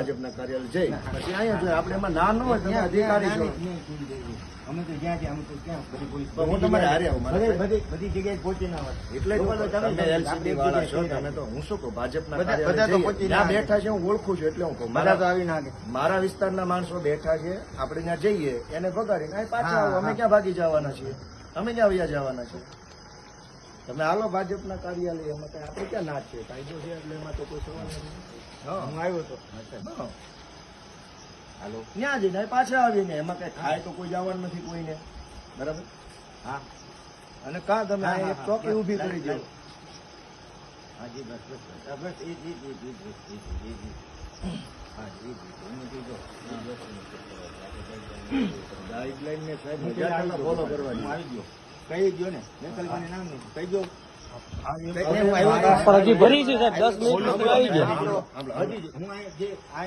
ભાજપના કાર્યાલય જઈ. પછી અહીંયા જોઈએ આપણે એમાં ના ન હોય તમે અધિકારી છો. અમે તો જ્યાં ત્યાં અમે તો ક્યાં બધી પોલીસ હું તમારે હારે આવું, બધી બધી બધી જગ્યાએ પહોંચી ના હોય. એટલે જ તો હું તમે- તમે તમે વાળા છો તમે તો હું શું કહું ભાજપના બધા- તો ત્યાં બેઠા છે હું ઓળખું છું એટલે હું કહું. બધા તો મારા આવી ના મારા વિસ્તારના માણસો બેઠા છે આપણે ત્યાં જઈએ એને ભગાડીને પાછા આવો અમે ક્યાં ભાગી જવાના છીએ? અમે ક્યાં વ્યા જવાના છીએ? તમે હાલો ભાજપના કાર્યાલય એમાં કઈ આપણે ક્યાં ના છે કાયદો છે એટલે એમાં તો કોઈ સવાલ નથી. હા. આવ્યો તો. હા. હાલો. ત્યાં જઈને પાછા આવીને એમાં કઈ થાય તો કોઈ જવાનું નથી કોઈને. બરાબર? હા. અને કા તમે એક ચોકી ઊભી કરી દો. બસ બસ બસ. બસ એ જી જ જ. જ જ જ જ. ગાઈડલાઈન ને સાહેબ આવી ગયો. ફોલો કરવાની. આવી ગયો. કહી ગયો ને. મેકલભાઈનું નામ નહીં કહી ગયો. પણ હજી ભરી છે સાહેબ દસ મિનિટ આવી ગયા. હું જે આ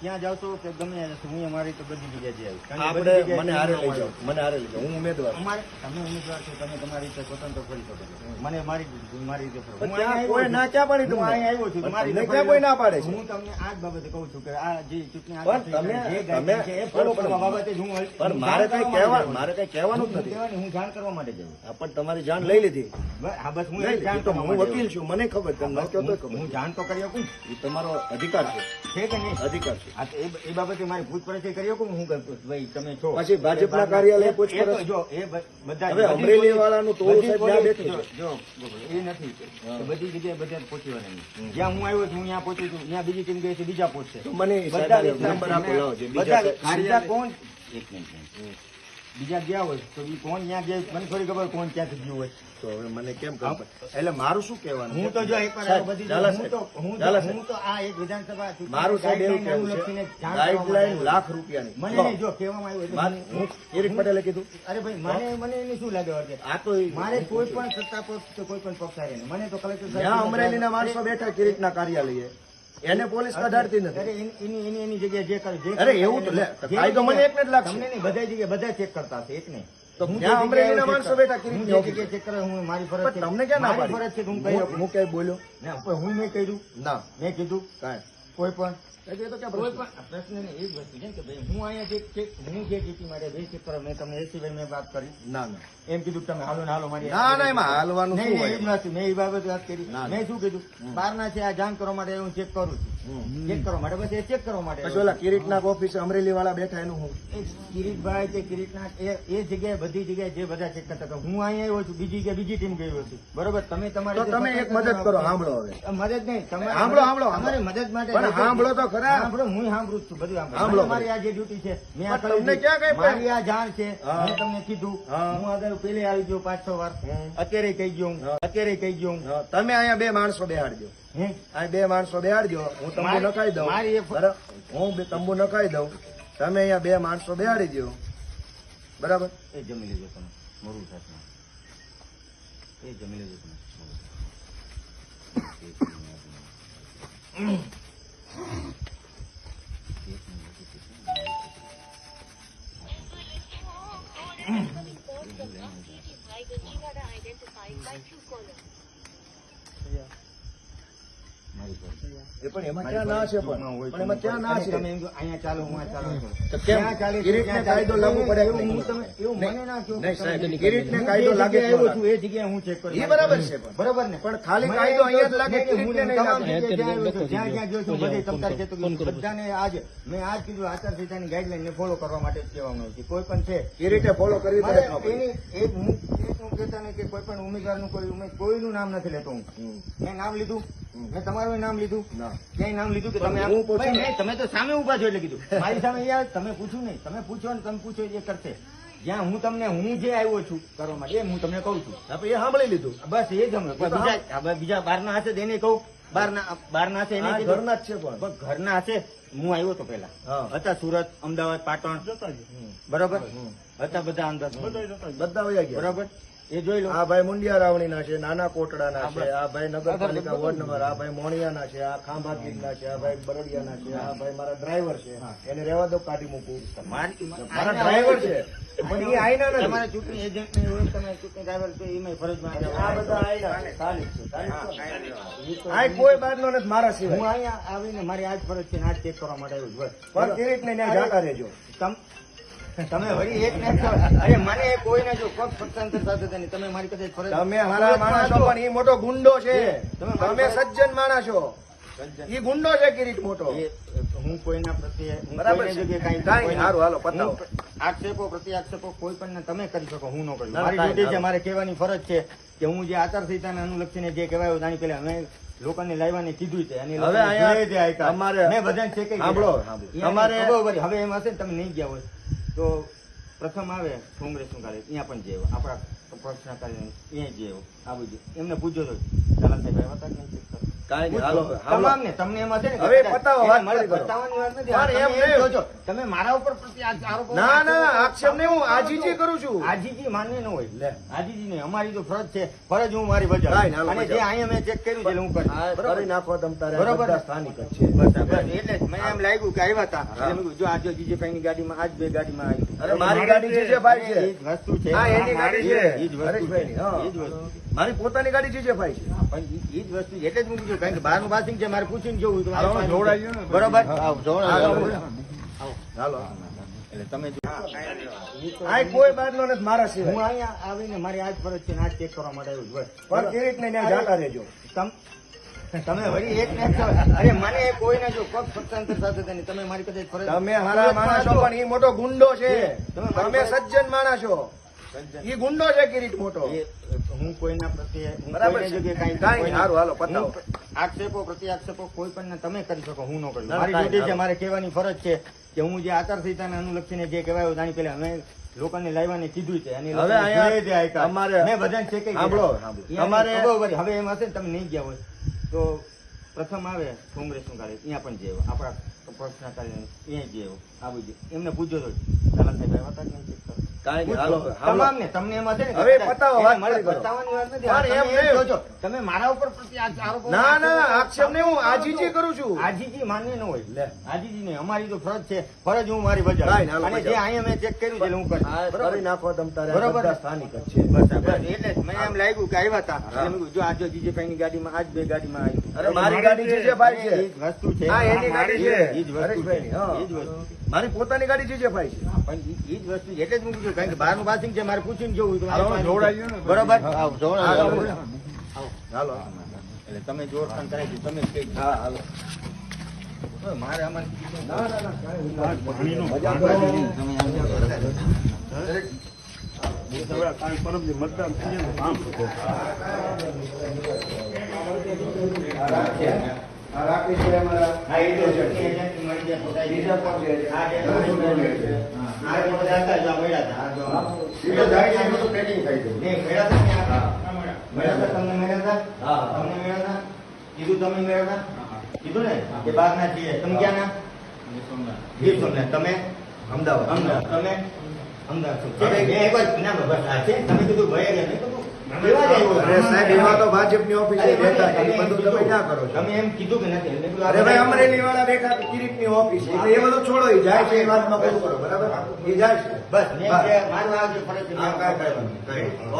ત્યાં જાવ છો કે ગમે ત્યાં જશો, હું અમારી તો બધી જગ્યાએ જઈ આવીશ. આપણે મને હારે લઈ જાઓ મને હારે લઈ જાઓ હું ઉમેદવાર અમારે તમે ઉમેદવાર છો તમે તમારી રીતે સ્વતંત્ર ફરી શકો છો. મને મારી મારી રીતે ત્યાં કોઈ ના. ક્યાં પાડી હું અહીં આવ્યો છું. મારી ક્યાં કોઈ ના પાડે હું તમને આ જ બાબતે કહું છું કે આ જે ચૂંટણી તમે- જે તમે- એ ફોલો કરવા બાબતે જ હું પણ જાણ મારે કઈ કરવા કહેવા માટે મારે કઈ કહેવાનું જ નથી. કહેવાની, હું જાણ કરવા માટે જાઉં પણ તમારી જાણ લઈ લીધી. બસ, હા બસ હું જાણ તો હું વકીલ છું. મને ખબર તમને તો હું- જાણ તો કરી શકું એ તમારો અધિકાર છે. છે કે નહીં? અધિકાર તો એ બાબતે મારે પૂછપરછ કરી શકું હું ભાઈ તમે છો. પછી ભાજપના કાર્યાલયે પૂછપરછ? જો એ બધા હવે અમરેલી વાળાનું છે. જો એ નથી. બધી જગ્યાએ બધા જ પહોંચી વળે નહીં. જ્યાં હું આવ્યો છું ત્યાં પહોંચ્યું છું. ત્યાં બીજી ટીમ ગઈ છે બીજા પહોંચશે મને બધા નંબર આપો લાવો બધા કોણ? એક મિનિટ. બીજા ગયા હોય તો એ કોણ ત્યાં ગયા મને થોડી ખબર કોણ ક્યાંથી ગયું હોય. તો હવે મને કેમ ખબર? એટલે મારું શું કહેવાનું હું તો જો બધી હું તો હું આ એક વિધાનસભા મારું સાહેબ એવું કેવું છે ગાઈડલાઈન લાખ રૂપિયાની. મને જો કહેવામાં આવ્યું કિરીટ પટેલે કીધું. અરે ભાઈ મને મને એની શું લાગે વળગે? આ તો મારે કોઈ પણ સત્તા પક્ષ કોઈ પણ પક્ષ આવે મને તો કલેક્ટર સાહેબ અમરેલીના માણસો બેઠા કિરીટના કાર્યાલયે? એને પોલીસ કઢાડતી નથી. એની એની એની એની જગ્યાએ જે કરે અરે એવું તો કાયદો મને એકને જ લાગશે. તમને નહીં બધા જગ્યાએ બધા ચેક કરતા હશે એક નહીં. હું જે જ્યાં જગ્યાએ અમરેલીના check માણસો કર- બેઠા કિરીટની હું જે ઓફિસે. જગ્યાએ check કરે હું મારી ફરજ તમને ક્યાં ના પાડી? હું કઈ બોલ્યો? હું મેં કર્યું ના. મેં કીધું કાંઈ કોઈ પણ. એટલે તો ક્યાં કોઈ પ્રશ્ન? પણ. પ્રશ્ન એ જ વસ્તુ છે કે ભાઈ હું અહીંયા જે હું જે જીતી માટે બે ચેક કરો મેં તમને એ સિવાય મેં વાત કરી. ના ના. એમ કીધું તમે હાલો ને હાલો મારી ના ના એમાં હાલવાનું શું હોય? મેં એ બાબતે વાત કરી. મેં શું કીધું? બહારના છે આ જાણ કરવા માટે હું ચેક કરું છું. ચેક કરવા માટે પછી ચેક કરવા માટે પછી ઓલા કિરીટના ઓફિસ અમરેલી વાળા બેઠા એનું હું. કિરીટભાઈ છે કિરીટના એ એ જગ્યાએ બધી જગ્યાએ જે બધા ચેક કરતા હતા. હું અહીંયા આવ્યો છું બીજી જગ્યાએ બીજી ટીમ ગઈ હતી બરોબર? તમે તમારે તમે એક મદદ કરો સાંભળો હવે. મદદ નહીં તમે સાંભળો, સાંભળો, અમારે મદદ માટે પણ સાંભળો તો ખરા. સાંભળો હું સાંભળું છું બધું સાંભળો. મારી આ જે ડ્યુટી છે મેં તમને ક્યાં કઈ મારી આ જાણ છે મેં તમને કીધું. હું. આગળ પેલે આવી ગયો પાંચ છ વાર અત્યારે કહી ગયો હું અત્યારે કહી ગયો હું. તમે અહીંયા બે માણસો બેહાડજો. હે? અહીં બે માણસો બેહાડજો. હું તંબુ મારી- નખાઈ દઉં. મારી એક- બરાબર? હું બે તંબુ નખાઈ દઉં. તમે અહીંયા બે માણસો બેહાડી દો બરાબર? એ જમી લેજો તમે. મોરું થશે એ જમી લેજો તમે. મારી પર એ પણ એમાં ક્યાં ના છે પણ? પણ એમાં ક્યાં ના છે? તમે એમ કહો, અહીંયા ચાલો હું ચાલો. તો કેમ? ચાલે છે, કિરીટને કાયદો લાગુ પડે એવું હું તમે- એવું મને ના કહો. નહીં, સાહેબ, તમે- કિરીટને કાયદો લાગે આવ્યો છું, એ જગ્યાએ હું ચેક કરું એ બરાબર છે. પણ. બરાબર ને? પણ ખાલી કાયદો અહીંયા જ લાગે, નહીં, નહીં, હું નહીં લાગે. જ્યાં જ્યાં જ્યાં છું, બધે તમતાર કહેતો કે બધાને આજ મેં આજ કીધું આચારસંહિતાની ગાઈડલાઈન ફોલો કરવા માટે જ કહેવામાં આવ્યું છે. કોઈ પણ છે. કિરીટે ફોલો કરવી પડે ન? એની એક હું એક હું કહેતા નહીં કે કોઈ પણ ઉમેદવારનું કોઈ ઉમેદ કોઈનું નામ નથી લેતો હું. મેં નામ લીધું મેં તમારું નામ લીધું. ના. ક્યાંય નામ લીધું કે તમે. નહીં, તમે તો સામે ઊભા છો એટલે કીધું. મારી સામે યાર તમે પૂછ્યું નહીં. તમે પૂછો ને તમે પૂછો એ કરશે. જ્યાં હું તમને હું જે આવ્યો છું કરવા માટે હું તમને કહું છું. એ સાંભળી લીધું. બસ એ જ બીજા બીજા બહારના હશે તો એને કહું. બહારના બહારના હશે એને ઘરના જ છે પણ. ઘરના હશે હું આવ્યો તો પેલા હા. હતા સુરત અમદાવાદ પાટણ. બરોબર? હતા બધા અંદર. બધા બરોબર? એ જોઈ લો. આ ભાઈ મુંડિયા રાવણીના છે નાના કોટડાના છે આ ભાઈ નગરપાલિકા વોર્ડ નંબર આ ભાઈ મોણિયાના છે આ ખાંભા ગીરના છે આ ભાઈ બરડિયાના છે આ ભાઈ મારા ડ્રાઈવર છે. એને રહેવા દો કાઢી મૂકું. મારી ડ્રાઈવર છે. પણ એ આઈના નથી. તમારા ચૂંટણી એજન્ટની હોય તમે ચૂંટણી ડ્રાઈવર છો એમાં ફરજમાં આ બધા આઈના છે. સ્થાનિક છે સ્થાનિક હા, છે. એ તો- આ કોઈ બારનો નથી મારા હું અહીંયા આવીને મારી આજ ફરજ છે આજ ચેક કરવા માટે આવ્યું છું. પણ કિરીટને ન્યા જાતા રહેજો. તમ- તમે વળી એક ને છો. અરે મને કોઈને જો પગ પક્ષાંતર સાથે તેની તમે મારી પાસે ફરજ તમે હારા માણસ છો પણ એ મોટો ગુંડો છે તમે તમે સજ્જન માણસ છો ઈ ગુંડો છે કિરીટ મોટો હું કોઈના પ્રત્યે બરાબર છે. કાંઈ- કાંઈ હાલો, પતાવો. આક્ષેપો પ્રતિ આક્ષેપો કોઈ પણ તમે કરી શકો હું ન કરું મારી ડ્યુટી છે મારે કહેવાની ફરજ છે કે હું જે આચારસંહિતાને અનુલક્ષીને જે કહેવાયું જાણી પેલા અમે લોકોને લાવવાને કીધું છે અને હવે અહીંયા છે. અમારે- મેં બધાને છે કે સાંભળો. અમારે- હવે એમ ને તમે નહીં ગયા હોય તો પ્રથમ આવે કોંગ્રેસનું કાર્ય, ત્યાં પણ જેવો, આપણા પક્ષના કાર્ય અહીંયા જેવો આ બધું એમને પૂછ્યો તો ચાલા સાહેબ આવ્યા હતા કે નહીં check કરવા? કાંઈ હાલો, તમામને તમને એમાં છે ને હવે પતાવો, વાત મારે પૂરી કરો. વાત નથી. પણ એમ એમ નહીં. કહો તમે મારા ઉપર પ્રતિ ના ના આક્ષેપ નહીં હું આજીજી કરું છું આજીજી માન્ય ન હોય લે. આજીજી નહીં અમારી તો ફરજ છે ફરજ હું મારી બજાવું અને જે અહીંયા મેં ચેક કર્યું છે હું કરીશ. કરી નાખો તમ તારે બરોબર. સ્થાનિક છે બસ. એટલે મને એમ લાગ્યું કે આવ્યા હતા એટલે મેં જો આજે જીજેભાઈ ની ગાડીમાં આજ બે ગાડીમાં આવી અરે મારી ગાડી છે ભાઈ છે એ જ વસ્તુ છે હા, એની ગાડી છે. એ જ વસ્તુ છે. એ જ વસ્તુ છે. મારી પોતાની ગાડી જે છે ભાઈ છે. પણ ઈ જ વસ્તુ એટલે જ મૂકી દઉં. કારણ કે બહારનું પાસિંગ છે મારે પૂછીને જોવું તો ને. બરોબર? હાલો. એટલે તમે આ કોઈ બારનો નથી મારા હું અહીંયા આવીને મારી આજ ફરજ છે ને આજ ચેક કરવા માટે આવ્યું બસ. પણ કિરીટને ન્યા જાતા રહેજો. તમ તમે વળી એક ને અરે મને કોઈને જો પગ પક્ષાંતર સાથે તેની તમે મારી કદાચ ફરજ તમે હારા માણસ છો પણ એ મોટો ગુંડો છે. તમે સજ્જન માણસ. છો ઈ ગુંડો છે કિરીટ મોટો? એ, હું કોઈના પ્રત્યે બરાબર છે. કાંઈ- કાંઈ હાલો, પતાવો. આક્ષેપો કોઈ પણ તમે કરી શકો હું ન કરું મારી ડ્યુટી છે મારે કહેવાની ફરજ છે કે હું જે આચારસંહિતાને અનુલક્ષીને જે કહેવાયો તાની પેલા અમે લોકોને લાવવાની કીધું છે અને હવે અહીંયા છે. અમારે- મેં બધાને. સાંભળો, સાંભળો. અમારે- હવે એમ હશે ને તમે નહીં ગયા હોય તો પ્રથમ આવે કોંગ્રેસનું કાર્ય અહીંયા પણ જેવો આપણા પક્ષના કાર્ય અહીંયા જેવો આ બધું એમને પૂછ્યો તો સાહેબ આવ્યા હતા કે નહીં ચેક કરવા? કાંઈ નહીં, હાલો, પૂછજો. હાલો. તમને એમાં છે ને હવે પતાવો, વાત મારે બતાવવાની વાત નથી. પણ એમ એમ નહીં. કહો તમે મારા ઉપર પ્રતિ ના ના આક્ષેપ નહીં હું આજીજી કરું છું. આજીજી માન્ય ન હોય. લે. આજીજી નહીં. અમારી તો ફરજ છે. ફરજ હું મારી બજાવું. કાંઈ ના, હાલો, અને જે અહીંયા મેં ચેક કર્યું છે હું કરીશ. કરી નાખો તમ તારે. બરોબર. સ્થાનિક છે. બસ, બસ. એટલે જ એમ લાગ્યું કે આવ્યા હતા એટલે મેં કીધું, જો આજે જીજેભાઈ ની ગાડીમાં આજ બે ગાડીમાં આવી. અરે મારી ગાડી જે ભાઈ છે. વસ્તુ છે. હા, એની ગાડી છે. એ જ વસ્તુ છે. એ જ વસ્તુ છે. મારી પોતાની ગાડી જે છે ભાઈ. પણ ઈ જ વસ્તુ એટલે જ મૂકી દઉં. કારણ કે બહારનું પાસિંગ છે મારે પૂછીને જવું. બરોબર? હા. હા, હાલો. એટલે તમે જોર પણ કરાવી તમે જ કહી હા હાલો. મારે આમાં મતદાન થઈ જાય કાંઈ નહીં. તમે અમારા હા, એ તો છે. મળી જાય તો બીજા પણ છે. હા, જે આ જે બધા હતા, જો મળ્યા હતા. જો. એ તો જાય છે, તો પેકિંગ થઈ ગયું. ને મળ્યા હતા ને આ? મળ્યા હતા, તમને મળ્યા હતા? હા. તમને મળ્યા હતા? કીધું તમે મળ્યા હતા? કીધું ને કે છીએ તમે ક્યાં ના ગીર સોમનાથ તમે અમદાવાદ અમદાવાદ તમે અમદાવાદ છો. છે, એક જ ના બસ આ છે તમે કીધું ભય ગયા મેં જાય એવું? સાહેબ એમાં તો ભાજપની ઓફિસે બેઠા બધું તમે ક્યાં કરો તમે એમ કીધું કે નથી. અરે ભાઈ અમરેલી વાળા બેઠા કિરીટની ઓફિસ એ બધું છોડો એ જાય છે એ વાતમાં બધું કરો બરાબર? એ જાય છે. બસ મારું આ ફરજ.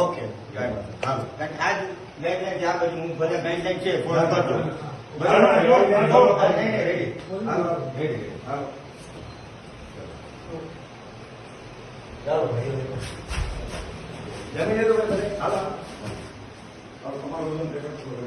ઓકે. આજ guideline છે, આ હું બધા guideline છે હા, કરજો. બરાબર. ಜನಗೇರುವಂದರೆ ಕಾಲ ಅವ್ರು ಸಮಾಜವನ್ನು ಬೇಕಾಗ್ತದೆ